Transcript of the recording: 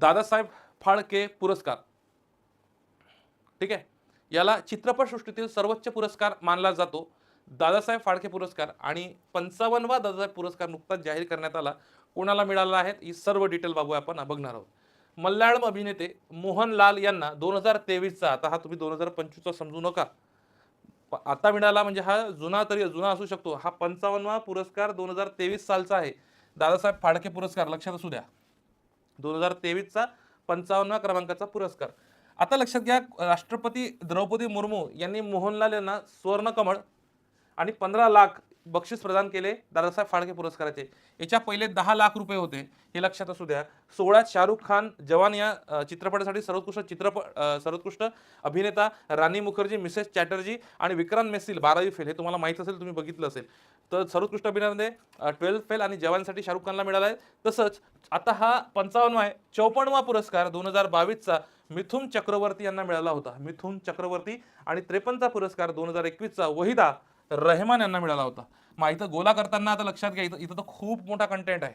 दादासाहेब फाळके पुरस्कार. ठीक आहे? याला चित्रपटसृष्टीतील सर्वोच्च पुरस्कार मानला जातो. दादासाहेब फाळके पुरस्कार आणि पंचावन्नवा दादासाहेब पुरस्कार नुकताच जाहीर करण्यात आला. कोणाला मिळाला आहे? ही सर्व डिटेल बाबू आपण बघणार आहोत. मल्याळम अभिनेते मोहनलाल यांना दोन हजार तेवीसचा आता हा तुम्ही दोन हजार पंचवीसचा समजू नका. आता मिळाला म्हणजे हा जुना तरी जुना असू शकतो. हा पंचावन्नवा पुरस्कार दोन हजार तेवीस सालचा आहे. दादासाहेब फाळके पुरस्कार लक्षात असू द्या. दोन हजार तेवीसचा पंचावन्न क्रमांकाचा पुरस्कार. आता लक्षात घ्या राष्ट्रपती द्रौपदी मुर्मू यांनी मोहनलाल यांना सुवर्णकमळ आणि पंधरा लाख बक्षीस प्रदान केले दादासाहेब फाळके पुरस्काराचे. याच्या पहिले दहा लाख रुपये होते हे लक्षात असू द्या. सोळात शाहरुख खान जवान या चित्रपटासाठी सर्वोत्कृष्ट चित्रपट सर्वोत्कृष्ट अभिनेता राणी मुखर्जी मिसेस चॅटर्जी आणि विक्रांत मेसिल बारावी फेल हे तुम्हाला माहीत असेल तुम्ही बघितलं असेल. तर सर्वोत्कृष्ट अभिनयामध्ये ट्वेल्थ फेल आणि जवानसाठी शाहरुख खानला मिळाला आहे. तसंच आता हा पंचावन्नवा आहे चौपन्नवा पुरस्कार दोन हजार बावीसचा मिथुन चक्रवर्ती यांना मिळाला होता. मिथुन चक्रवर्ती आणि त्रेपन्नचा पुरस्कार दोन हजार एकवीसचा वहिदा रहमान यांना मिळाला होता. मग इथं गोला करताना आता लक्षात घ्या इथं इथं तर खूप मोठा कंटेंट आहे.